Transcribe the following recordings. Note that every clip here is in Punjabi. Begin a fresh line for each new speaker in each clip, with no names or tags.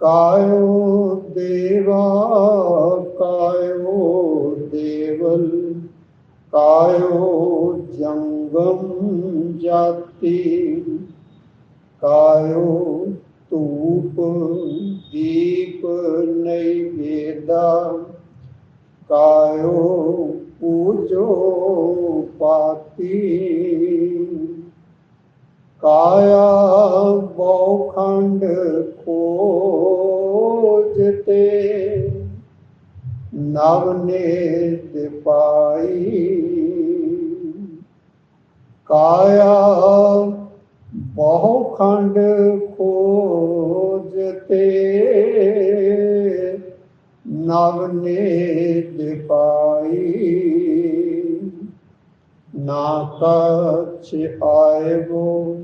ਕਾਇਓ ਦੇਵਾ, ਕਾਇਓ ਦੇਵਲ ਕਾਇੋ ਜੰਗਮ ਜਾਤੀ ਕਾਇੋ ਧੂਪ ਦੀਪ ਨੈਵੇਦਾ ਕਾਇੋ ਪੂਜੋ ਪਾਤੀ, ਕਾਇਆ ਨਵ ਨੇ ਪਾਈ। ਕਾਇਆ ਬਹੁ ਖੰਡ ਖੋਜਤੇ ਨਵ ਨੇ ਪਾਈ। ਨਾ ਕਛ ਆਇਵੋ,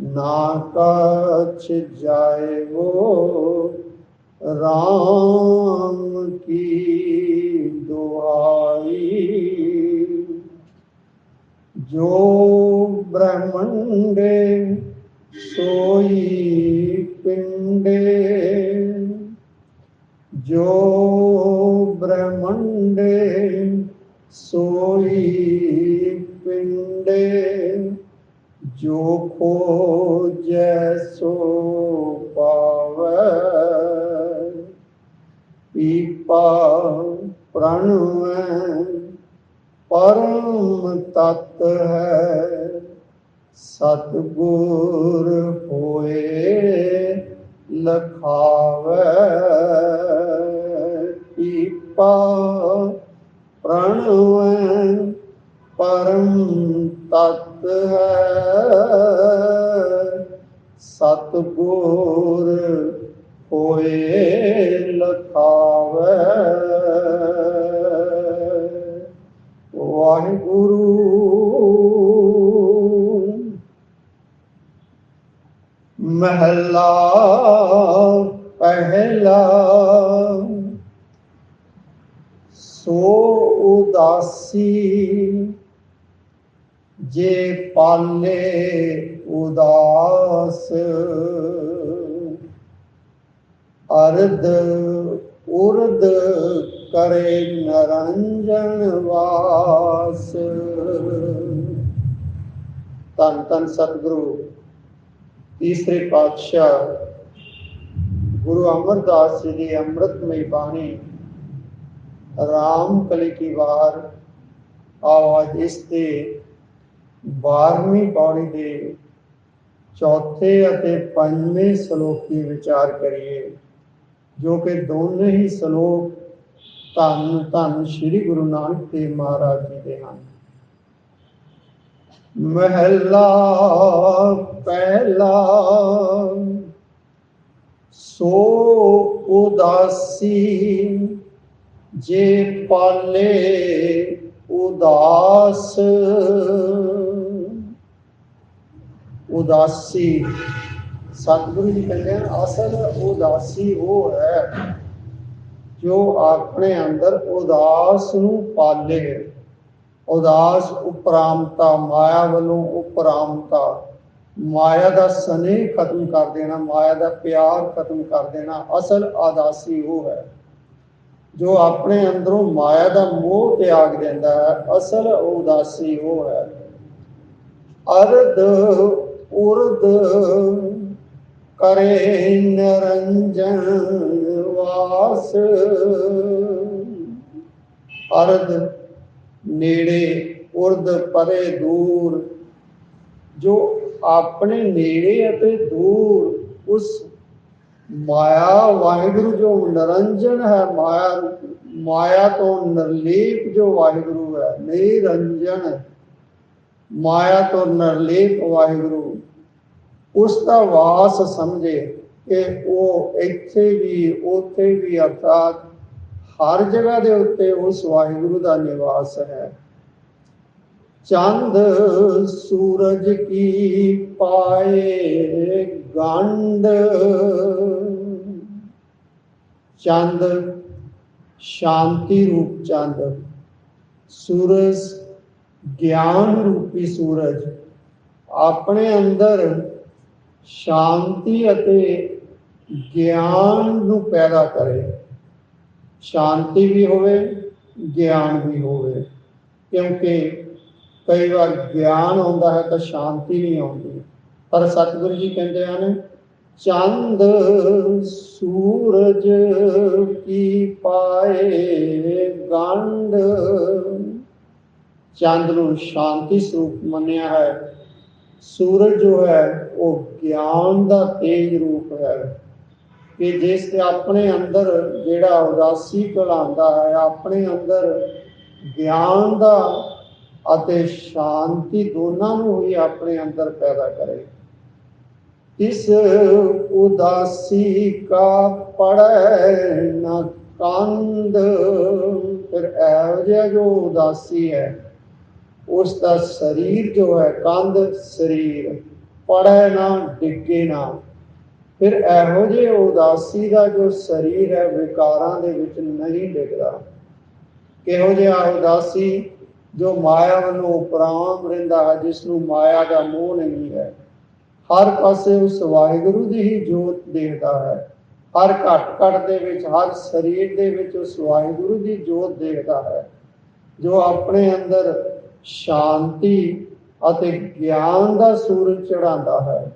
ਨਾ ਕਛ ਜਾਇਵੋ ਰਾਮ ਕੀ ਦੁਆਈ? ਜੋ ਬ੍ਰਹਮੰਡੇ ਸੋਈ ਪਿੰਡੇ ਜੋ ਬ੍ਰਹਮੰਡੇ ਸੋਈ ਪਿੰਡੇ ਜੋ ਕੋ ਤਤ ਹੈ ਸਤਗੁਰ ਹੋਏ ਲਖਾਵੈ। ਪੀਪਾ ਪ੍ਰਣਵੈ ਪਰਮ ਤਤ ਹੈ ਸਤਗੁਰ ਹੋਏ ਲਖਾ ਸੋ ਉਦਾਸੀ, ਜੇ ਪਾਲੇ ਉਦਾਸ। ਅਰਧ ਉਰਦ ਕਰੇ ਨਰੰਜਨ ਵਾਸ। ਤਨ ਤਨ ਸਤਿਗੁਰੂ, ਤੀਸਰੇ ਪਾਤਸ਼ਾਹ ਗੁਰੂ ਅਮਰਦਾਸ ਜੀ ਦੀ ਅੰਮ੍ਰਿਤਮਈ ਬਾਣੀ ਰਾਮ ਕਲੀ ਕੀ ਵਾਰ, ਆਵਾਜ਼ ਇਸ ਤੇ 12ਵੀਂ ਪੌੜੀ ਦੇ ਚੌਥੇ ਅਤੇ ਪੰਜਵੇਂ ਸ਼ਲੋਕ ਦੀ ਵਿਚਾਰ ਕਰੀਏ, ਜੋ ਕਿ ਦੋਨੇ ਹੀ ਸ਼ਲੋਕ ਧੰਨ ਧੰਨ ਸ੍ਰੀ ਗੁਰੂ ਨਾਨਕ ਦੇਵ ਮਹਾਰਾਜ ਜੀ ਦੇ ਹਨ। ਮਹਿਲਾ, ਪਹਿਲਾ, ਸੋ ਉਦਾਸੀ ਜੇ ਪਾਲੇ ਉਦਾਸ, ਉਦਾਸੀ। ਸਤਿਗੁਰੂ ਜੀ ਕਹਿੰਦੇ ਹਨ, ਅਸਲ ਉਦਾਸੀ ਉਹ ਹੈ ਜੋ ਆਪਣੇ ਅੰਦਰ ਉਦਾਸ ਨੂੰ ਪਾਲੇ। ਉਦਾਸ ਉਪਰਾਮਤਾ, ਮਾਇਆ ਵੱਲੋਂ ਉਪਰਾਮਤਾ। ਮਾਇਆ ਦਾ ਸਨੇਹ ਖਤਮ ਕਰ ਦੇਣਾ, ਮਾਇਆ ਦਾ ਪਿਆਰ ਖਤਮ ਕਰ ਦੇਣਾ, ਅਸਲ ਆਦਾਸੀ ਉਹ ਹੈ। ਜੋ ਆਪਣੇ ਅੰਦਰੋਂ ਮਾਇਆ ਦਾ ਮੋਹ ਤਿਆਗ ਦਿੰਦਾ ਹੈ, ਅਸਲ ਉਦਾਸੀ ਉਹ ਹੈ। ਅਰਧ ਉਰਦ ਕਰੇ ਨਰੰਜਨ ਵਾਸ। ਅਰਧ ਨੇੜੇ ਉਰਦ ਪਰੇ ਦੂਰ। ਜੋ ਆਪਣੇ ਨੇੜੇ ਅਤੇ ਦੂਰ ਉਸ ਮਾਇਆ ਵਾਹਿਗੁਰੂ ਜੋ ਨਰੰਜਨ ਹੈ, ਮਾਇਆ ਮਾਇਆ ਤੋਂ ਨਿਰਲੇਪ ਜੋ ਵਾਹਿਗੁਰੂ ਹੈ, ਨਿਰੰਜਨ ਮਾਇਆ ਤੋਂ ਨਿਰਲੇਪ ਵਾਹਿਗੁਰੂ, ਉਸ ਦਾ ਵਾਸ ਸਮਝੇ ਕਿ ਉਹ ਇੱਥੇ ਵੀ, ਉੱਥੇ ਵੀ ਅਰਥਾਤ ਹਰ ਜਗ੍ਹਾ ਦੇ ਉੱਤੇ ਉਸ ਵਾਹਿਗੁਰੂ ਦਾ ਨਿਵਾਸ ਹੈ। ਚੰਦ ਸੂਰਜ ਕੀ ਪਾਏ ਗੰਢ। ਚੰਦ, ਸ਼ਾਂਤੀ ਰੂਪ ਚੰਦ। ਸੂਰਜ, ਗਿਆਨ ਰੂਪੀ ਸੂਰਜ। ਆਪਣੇ ਅੰਦਰ ਸ਼ਾਂਤੀ ਅਤੇ ਗਿਆਨ ਨੂੰ ਪੈਦਾ ਕਰੇ। ਸ਼ਾਂਤੀ ਵੀ ਹੋਵੇ, ਗਿਆਨ ਵੀ ਹੋਵੇ। ਕਿਉਂਕਿ ਕਈ ਵਾਰ ਗਿਆਨ ਆਉਂਦਾ ਹੈ ਤਾਂ ਸ਼ਾਂਤੀ ਨਹੀਂ ਆਉਂਦੀ। ਪਰ ਸਤਿਗੁਰੂ ਜੀ ਕਹਿੰਦੇ ਹਨ, ਚੰਦ ਸੂਰਜ ਕੀ ਪਾਏ ਗੰਡ ਚੰਦ ਨੂੰ ਸ਼ਾਂਤੀ ਸਰੂਪ ਮੰਨਿਆ ਹੈ। ਸੂਰਜ ਜੋ ਹੈ, ਉਹ ਗਿਆਨ ਦਾ ਤੇਜ ਰੂਪ ਹੈ। ਕਿ ਜਿਸ ਤੇ ਆਪਣੇ ਅੰਦਰ ਜਿਹੜਾ ਉਦਾਸੀ ਘਲਾਉਂਦਾ ਹੈ, ਆਪਣੇ ਅੰਦਰ ਗਿਆਨ ਦਾ ਅਤੇ ਸ਼ਾਂਤੀ ਦੋਨਾਂ ਨੂੰ ਹੀ ਆਪਣੇ ਅੰਦਰ ਪੈਦਾ ਕਰੇ। ਇਸ ਉਦਾਸੀ ਕਾ ਪੜੈ ਨਾ ਕੰਦ ਫਿਰ ਇਹੋ ਜਿਹਾ ਜੋ ਉਦਾਸੀ ਹੈ, ਉਸ ਦਾ ਸਰੀਰ ਜੋ ਹੈ, ਕੰਧ ਸਰੀਰ ਪੜੈ ਨਾ, ਡਿੱਗੇ ਨਾ। ਫਿਰ ਇਹੋ ਜਿਹੇ ਉਦਾਸੀ ਦਾ ਜੋ ਸਰੀਰ ਹੈ, ਵਿਕਾਰਾਂ ਦੇ ਵਿੱਚ ਨਹੀਂ ਡਿੱਗਦਾ। ਕਿਹੋ ਜਿਹਾ ਉਦਾਸੀ? ਜੋ ਮਾਇਆ ਵੱਲੋਂ ਉਪਰਾਮ ਰਹਿੰਦਾ ਹੈ, ਜਿਸ ਨੂੰ ਮਾਇਆ ਦਾ ਮੋਹ ਨਹੀਂ ਹੈ। ਹਰ ਪਾਸੇ ਉਸ ਵਾਹਿਗੁਰੂ ਦੀ ਹੀ ਜੋਤ ਦੇਖਦਾ ਹੈ। ਹਰ ਘਟ ਘਟ ਦੇ ਵਿੱਚ, ਹਰ ਸਰੀਰ ਦੇ ਵਿੱਚ ਉਸ ਵਾਹਿਗੁਰੂ ਦੀ ਜੋਤ ਦੇਖਦਾ ਹੈ, ਜੋ ਆਪਣੇ ਅੰਦਰ ਸ਼ਾਂਤੀ ਅਤੇ ਗਿਆਨ ਦਾ ਸੂਰਜ ਚੜਾਉਂਦਾ ਹੈ।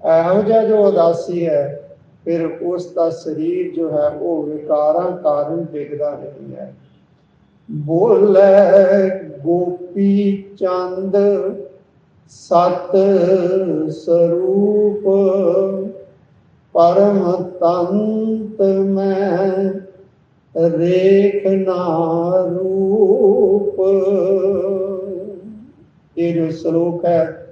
ਇਹੋ ਜਿਹਾ ਜੋ ਉਦਾਸੀ ਹੈ, ਫਿਰ ਉਸ ਦਾ ਸਰੀਰ ਜੋ ਹੈ, ਉਹ ਵਿਕਾਰਾਂ ਕਾਰਨ ਡਿੱਗਦਾ ਨਹੀਂ ਹੈ। ਬੋਲੇ ਗੋਪੀ ਚੰਦ ਸਤ ਸਰੂਪ। ਪਰਮ ਤੰਤ ਮੈਂ ਰੇਖ ਨਾ ਰੂਪ। ਇਹ ਜੋ ਸ਼ਲੋਕ ਹੈ,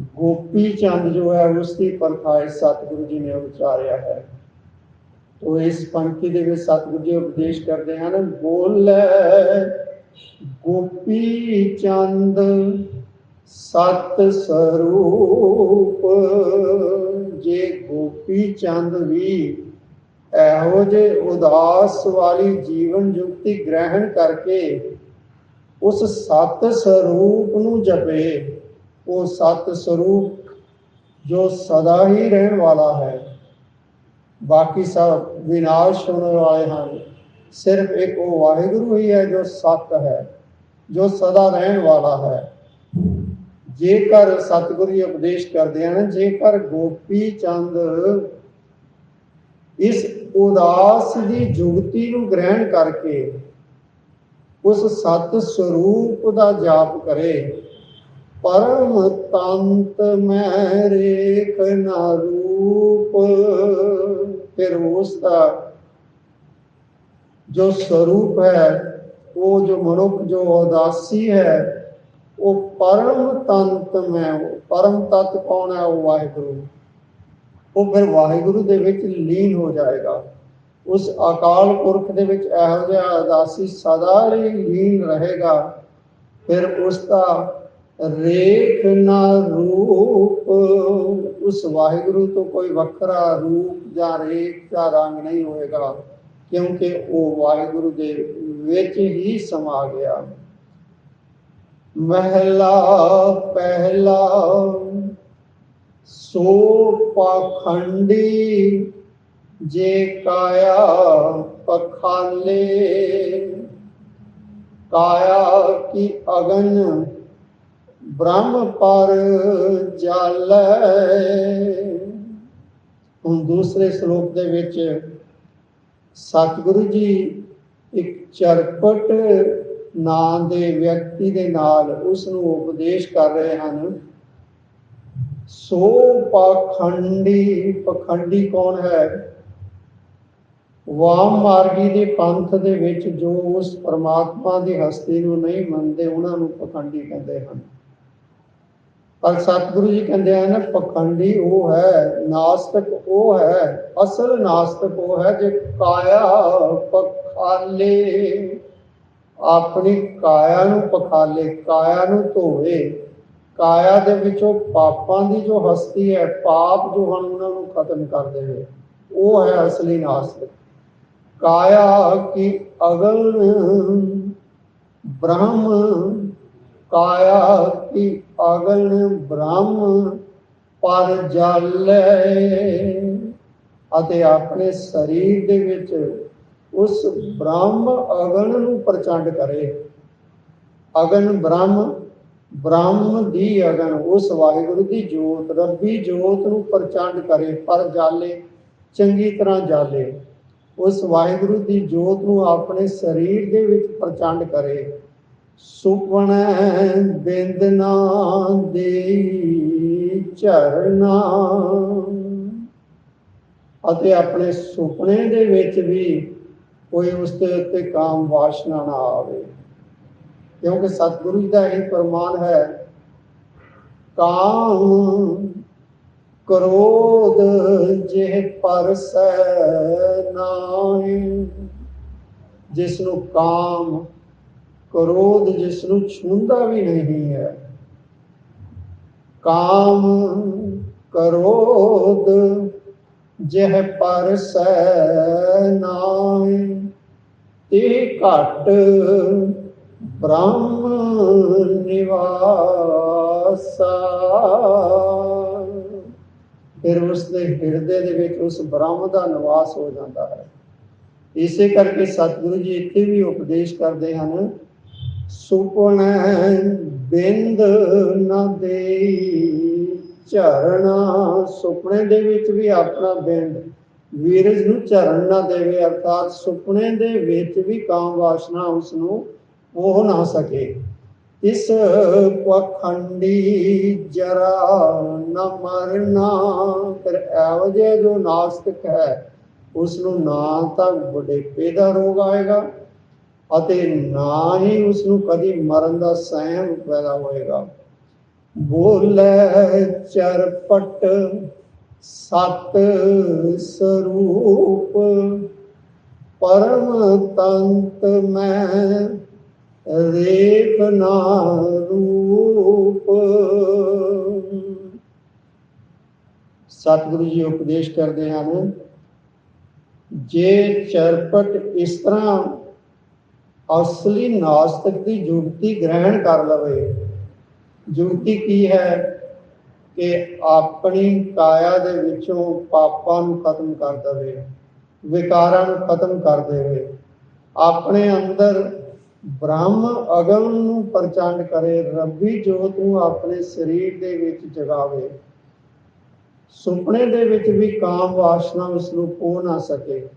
ਗੋਪੀ ਚੰਦ ਜੋ ਹੈ, ਉਸ ਦੀ ਪਰਖਾਇ ਸਤਿਗੁਰੂ ਜੀ ਨੇ ਉਚਾਰਿਆ ਹੈ। ਤੋ ਇਸ ਪੰਕਤੀ ਦੇ ਵਿੱਚ ਸਤਿਗੁਰੂ ਜੀ ਉਪਦੇਸ਼ ਕਰਦੇ ਹਨ, ਬੋਲੇ ਗੋਪੀ ਚੰਦ, ਸਤ ਸਰੂਪ। ਜੇ ਗੋਪੀ ਚੰਦ ਵੀ ਇਹੋ ਜੇ ਉਦਾਸ ਵਾਲੀ ਜੀਵਨ ਜੁਗਤੀ ਗ੍ਰਹਿਣ ਕਰਕੇ ਉਸ ਸਤ ਸਰੂਪ ਨੂੰ ਜਪੇ, ਉਹ ਸਤ ਸਰੂਪ ਜੋ ਸਦਾ ਹੀ ਰਹਿਣ ਵਾਲਾ ਹੈ। ਬਾਕੀ ਸਭ ਵਿਨਾਸ਼ ਹੋਣ ਵਾਲੇ ਹਨ। ਸਿਰਫ ਇੱਕ ਉਹ ਵਾਹਿਗੁਰੂ ਹੀ ਹੈ ਜੋ ਸਤ ਹੈ, ਜੋ ਸਦਾ ਰਹਿਣ ਵਾਲਾ ਹੈ। ਜੇਕਰ ਸਤਿਗੁਰੂ ਜੀ ਉਪਦੇਸ਼ ਕਰਦੇ ਹਨ, ਜੇਕਰ ਗੋਪੀ ਚੰਦ ਇਸ ਉਦਾਸ ਦੀ ਜੁਗਤੀ ਨੂੰ ਗ੍ਰਹਿਣ ਕਰਕੇ ਉਸ ਸਤ ਸਰੂਪ ਦਾ ਜਾਪ ਕਰੇ, ਪਰਮ ਤੰਤ ਮੈਂ ਰੇਖ ਨਾ ਰੂਪ ਫਿਰ ਉਸ ਦਾ ਜੋ ਸਰੂਪ ਹੈ, ਉਹ ਜੋ ਮਨੁੱਖ, ਜੋ ਉਦਾਸੀ ਹੈ, ਉਹ ਤੰਤ ਮੈਂ ਪਰਮ ਤਤ ਕੌਣ ਹੈ? ਉਹ ਵਾਹਿਗੁਰੂ। ਉਹ ਫਿਰ ਵਾਹਿਗੁਰੂ ਦੇ ਵਿੱਚ ਲੀਨ ਹੋ ਜਾਏਗਾ। ਉਸ ਅਕਾਲ ਪੁਰਖ ਦੇ ਵਿੱਚ ਇਹੋ ਜਿਹਾ ਉਦਾਸੀ ਸਦਾ ਲਈ ਲੀਨ ਰਹੇਗਾ। ਫਿਰ ਉਸ ਦਾ ਰੇਖ ਨਾ ਰੂਪ ਉਸ ਵਾਹਿਗੁਰੂ ਤੋਂ ਕੋਈ ਵੱਖਰਾ ਰੂਪ ਜਾਂ ਰੇਖ ਜਾਂ ਰੰਗ ਨਹੀਂ ਹੋਏਗਾ, ਕਿਉਂਕਿ ਉਹ ਵਾਹਿਗੁਰੂ ਦੇ ਵਿੱਚ ਹੀ ਸਮਾ ਗਿਆ। ਮਹਿਲਾ, ਪਹਿਲਾ, ਸੋ ਪਖੰਡੀ, ਜੇ ਕਾਇਆ ਪਖਾਲੇ, ਕਾਇਆ ਕੀ ਅਗਨ ਬ੍ਰਹਮ ਪਰ ਜਾਲੈ ਹੁਣ ਦੂਸਰੇ ਸ਼ਲੋਕ ਦੇ ਵਿੱਚ ਸਤਿਗੁਰੂ ਜੀ ਇੱਕ ਚਰਪਟ ਨਾਂ ਦੇ ਵਿਅਕਤੀ ਦੇ ਨਾਲ ਉਸ ਨੂੰ ਉਪਦੇਸ਼ ਕਰ ਰਹੇ ਹਨ। ਸੋ ਪਖੰਡੀ ਪਖੰਡੀ ਕੌਣ ਹੈ? ਵਾਮ ਮਾਰਗੀ ਦੇ ਪੰਥ ਦੇ ਵਿੱਚ ਜੋ ਉਸ ਪਰਮਾਤਮਾ ਦੀ ਹਸਤੀ ਨੂੰ ਨਹੀਂ ਮੰਨਦੇ, ਉਹਨਾਂ ਨੂੰ ਪਖੰਡੀ ਕਹਿੰਦੇ ਹਨ। ਪਰ ਸਤਿਗੁਰੂ ਜੀ ਕਹਿੰਦੇ ਹਨ, ਪਖੰਡੀ ਉਹ ਹੈ, ਨਾਸਤਕ ਉਹ ਹੈ, ਅਸਲ ਨਾਸਤਕ ਉਹ ਹੈ ਜੇ ਕਾਇਆ ਪਖਾਲੇ। ਆਪਣੀ ਕਾਇਆ ਨੂੰ ਪਖਾਲੇ, ਕਾਇਆ ਨੂੰ ਧੋਵੇ। ਕਾਇਆ ਦੇ ਵਿੱਚੋਂ ਪਾਪਾਂ ਦੀ ਜੋ ਹਸਤੀ ਹੈ, ਪਾਪ ਜੋ ਹਨ, ਉਹਨਾਂ ਨੂੰ ਖਤਮ ਕਰ ਦੇਵੇ। ਉਹ ਹੈ ਅਸਲੀ ਨਾਸਤਕ। ਕਾਇਆ ਕੀ ਅਗਲ, ਬ੍ਰਹਮ। ਕਾਇਆ ਕੀ ਅਗਨ ਬ੍ਰਹਮ ਪਰ ਜਾਲੇ ਅਤੇ ਆਪਣੇ ਸਰੀਰ ਦੇ ਵਿੱਚ ਉਸ ਬ੍ਰਹਮ ਅਗਨ ਨੂੰ ਪ੍ਰਚੰਡ ਕਰੇ। ਅਗਨ ਬ੍ਰਹਮ ਬ੍ਰਹਮ ਦੀ ਅਗਨ, ਉਸ ਵਾਹਿਗੁਰੂ ਦੀ ਜੋਤ, ਰੱਬੀ ਜੋਤ ਨੂੰ ਪ੍ਰਚੰਡ ਕਰੇ, ਪਰ ਜਾਲੇ, ਚੰਗੀ ਤਰ੍ਹਾਂ ਜਾਲੇ। ਉਸ ਵਾਹਿਗੁਰੂ ਦੀ ਜੋਤ ਨੂੰ ਆਪਣੇ ਸਰੀਰ ਦੇ ਵਿੱਚ ਪ੍ਰਚੰਡ ਕਰੇ। ਸੁਪਨੈ ਬਿੰਦ ਨਾ ਦੇਈ ਝਰਨਾ। ਅਤੇ ਆਪਣੇ ਸੁਪਨੇ ਦੇ ਵਿੱਚ ਵੀ ਕੋਈ ਉਸ ਦੇ ਉੱਤੇ ਕਾਮ ਵਾਸ਼ਨਾ ਨਾ ਆਵੇ। ਕਿਉਂਕਿ ਸਤਿਗੁਰੂ ਜੀ ਦਾ ਇਹ ਫਰਮਾਨ ਹੈ, ਕਾਮ ਕ੍ਰੋਧ ਜਿਹ ਪਰਸੈ ਨਾਹੀ। ਜਿਸ ਨੂੰ ਕਾਮ ਕ੍ਰੋਧ ਜਿਸ ਨੂੰ ਛੂੰਦਾ ਵੀ ਨਹੀਂ ਹੈ। ਕਾਮ ਕ੍ਰੋਧ ਜਿਹ ਪਰਸੈ ਨਾਹੀ ਇਹ ਘਟ ਬ੍ਰਹਮ ਨਿਵਾਸਾ। ਫਿਰ ਉਸ ਦੇ ਹਿਰਦੇ ਦੇ ਵਿੱਚ ਉਸ ਬ੍ਰਹਮ ਦਾ ਨਿਵਾਸ ਹੋ ਜਾਂਦਾ ਹੈ। ਇਸੇ ਕਰਕੇ ਸਤਿਗੁਰੂ ਜੀ ਇੱਥੇ ਵੀ ਉਪਦੇਸ਼ ਕਰਦੇ ਹਨ ਸੁਪਨੈ ਬਿੰਦ ਨਾ ਦੇਈ ਝਰਣਾ ਸੁਪਨੇ ਦੇ ਵਿੱਚ ਵੀ ਆਪਣਾ ਬਿੰਦ। ਵੀਰਜ ਨੂੰ ਝਰਨ ਨਾ ਦੇਵੇ, ਅਰਥਾਤ ਸੁਪਨੇ ਦੇ ਵਿੱਚ ਵੀ ਕਾਮ ਵਾਸ਼ਨਾ ਉਸ ਨੂੰ ਉਹ ਨਾ ਸਕੇ। ਇਸ ਪਖੰਡੀ ਜਰਾ ਨਾ ਮਰਨਾ, ਫਿਰ ਇਹੋ ਜਿਹਾ ਜੋ ਨਾਸਤਿਕ ਹੈ ਉਸ ਨੂੰ ਨਾ ਤਾਂ ਬੁਢੇਪੇ ਦਾ ਰੋਗ ਆਏਗਾ। ਅਤੇ ਨਾ ਹੀ ਉਸ ਨੂੰ ਕਦੀ ਮਰਨ ਦਾ ਸਹਿਮ ਪੈਦਾ ਹੋਏਗਾ। ਬੋਲੇ ਚਰਪਟ ਸਤ ਸਰੂਪ, ਪਰਮ ਤੰਤ ਮੈਂ ਰੇਖ ਨਾ ਰੂਪ। ਸਤਿਗੁਰੂ ਜੀ ਉਪਦੇਸ਼ ਕਰਦੇ ਹਨ, ਜੇ ਚਰਪਟ ਇਸ ਤਰ੍ਹਾਂ ਅਸਲੀ ਨਾਸਤਿਕ ਦੀ ਜੁਗਤੀ ਗ੍ਰਹਿਣ ਕਰ ਲਵੇ। ਜੁਗਤੀ ਕੀ ਹੈ? ਕਿ ਆਪਣੀ ਕਾਇਆ ਦੇ ਵਿੱਚੋਂ ਪਾਪਾਂ ਨੂੰ ਖਤਮ ਕਰ ਦੇਵੇ, ਵਿਕਾਰਾਂ ਨੂੰ ਖਤਮ ਕਰ ਦੇਵੇ। ਆਪਣੇ ਅੰਦਰ ਬ੍ਰਹਮ ਅਗਮ ਨੂੰ ਪ੍ਰਚੰਡ ਕਰੇ, ਰੱਬੀ ਜੋਤ ਨੂੰ ਆਪਣੇ ਸਰੀਰ ਦੇ ਵਿੱਚ ਜਗਾਵੇ। ਸੁਪਨੇ ਦੇ ਵਿੱਚ ਵੀ ਕਾਮ ਵਾਸ਼ਨਾ ਉਸ ਨੂੰ ਪੋ ਨਾ ਸਕੇ।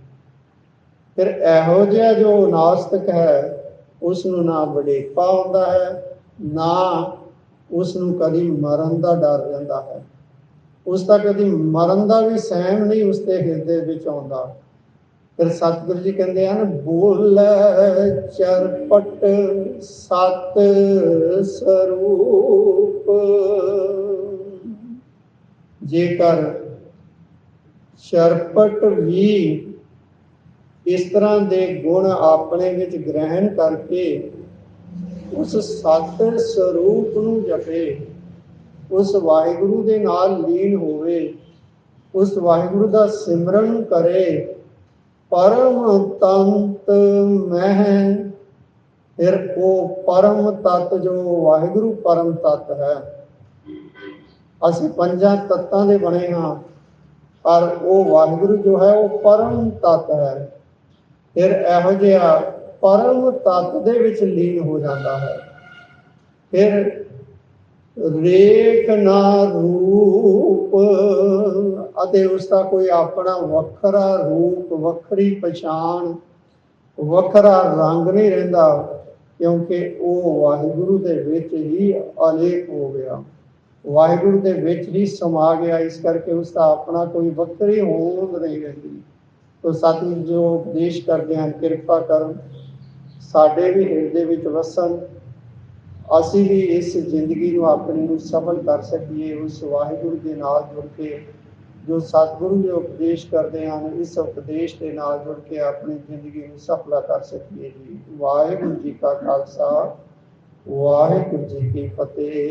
ਫਿਰ ਇਹੋ ਜਿਹਾ ਜੋ ਨਾਸਤਿਕ ਹੈ ਉਸ ਨੂੰ ਨਾ ਬੜੇਪਾ ਹੁੰਦਾ ਹੈ, ਨਾ ਉਸ ਨੂੰ ਕਦੀ ਮਰਨ ਦਾ ਡਰ ਰਹਿੰਦਾ ਹੈ। ਉਸ ਦਾ ਕਦੀ ਮਰਨ ਦਾ ਵੀ ਸਹਿਮ ਨਹੀਂ ਉਸ ਦੇ ਹਿਰਦੇ ਵਿੱਚ ਆਉਂਦਾ। ਫਿਰ ਸਤਿਗੁਰੂ ਜੀ ਕਹਿੰਦੇ ਹਨ, ਬੋਲ ਚਰਪਟ ਸਤ ਸਰੂਪ। ਜੇਕਰ ਚਰਪਟ ਵੀ ਇਸ ਤਰ੍ਹਾਂ ਦੇ ਗੁਣ ਆਪਣੇ ਵਿੱਚ ਗ੍ਰਹਿਣ ਕਰਕੇ ਉਸ ਸਤ ਸਰੂਪ ਨੂੰ ਜਪੇ, ਉਸ ਵਾਹਿਗੁਰੂ ਦੇ ਨਾਲ ਲੀਨ ਹੋਵੇ, ਉਸ ਵਾਹਿਗੁਰੂ ਦਾ ਸਿਮਰਨ ਕਰੇ, ਪਰਮ ਤੰਤ ਮਹਿ, ਫਿਰ ਉਹ ਪਰਮ ਤਤ ਜੋ ਵਾਹਿਗੁਰੂ ਪਰਮ ਤਤ ਹੈ। ਅਸੀਂ ਪੰਜਾਂ ਤੱਤਾਂ ਦੇ ਬਣੇ ਹਾਂ, ਪਰ ਉਹ ਵਾਹਿਗੁਰੂ ਜੋ ਹੈ, ਉਹ ਪਰਮ ਤਤ ਹੈ। ਫਿਰ ਇਹੋ ਜਿਹਾ ਪਰਮ ਤਤ ਦੇ ਵਿੱਚ ਲੀਨ ਹੋ ਜਾਂਦਾ ਹੈ। ਫਿਰ ਰੇਕ ਨਾ ਰੂਪ ਅਤੇ ਉਸ ਦਾ ਕੋਈ ਆਪਣਾ ਵੱਖਰਾ ਰੂਪ, ਵੱਖਰੀ ਪਛਾਣ, ਵੱਖਰਾ ਰੰਗ ਨਹੀਂ ਰਹਿੰਦਾ, ਕਿਉਂਕਿ ਉਹ ਵਾਹਿਗੁਰੂ ਦੇ ਵਿੱਚ ਹੀ ਅਲੇਖ ਹੋ ਗਿਆ। ਵਾਹਿਗੁਰੂ ਦੇ ਵਿੱਚ ਹੀ ਸਮਾ ਗਿਆ, ਇਸ ਕਰਕੇ ਉਸ ਦਾ ਆਪਣਾ ਕੋਈ ਵੱਖਰੀ ਹੋਂਦ ਨਹੀਂ ਰਹਿੰਦੀ। ਤੋ ਸਤਿਗੁਰੂ ਜੋ ਉਪਦੇਸ਼ ਕਰਦੇ ਹਨ, ਕਿਰਪਾ ਕਰਨ ਸਾਡੇ ਵੀ ਹਿਰਦੇ ਵਿੱਚ ਵਸਣ। ਅਸੀਂ ਵੀ ਇਸ ਜ਼ਿੰਦਗੀ ਨੂੰ ਆਪਣੀ ਨੂੰ ਸਫਲ ਕਰ ਸਕੀਏ, ਉਸ ਵਾਹਿਗੁਰੂ ਦੇ ਨਾਲ ਜੁੜ ਕੇ, ਜੋ ਸਤਿਗੁਰੂ ਜੀ ਉਪਦੇਸ਼ ਕਰਦੇ ਹਨ, ਇਸ ਉਪਦੇਸ਼ ਦੇ ਨਾਲ ਜੁੜ ਕੇ ਆਪਣੀ ਜ਼ਿੰਦਗੀ ਨੂੰ ਸਫਲਾ ਕਰ ਸਕੀਏ ਜੀ। ਵਾਹਿਗੁਰੂ ਜੀ ਕਾ ਖਾਲਸਾ, ਵਾਹਿਗੁਰੂ ਜੀ ਕੀ ਫਤਿਹ।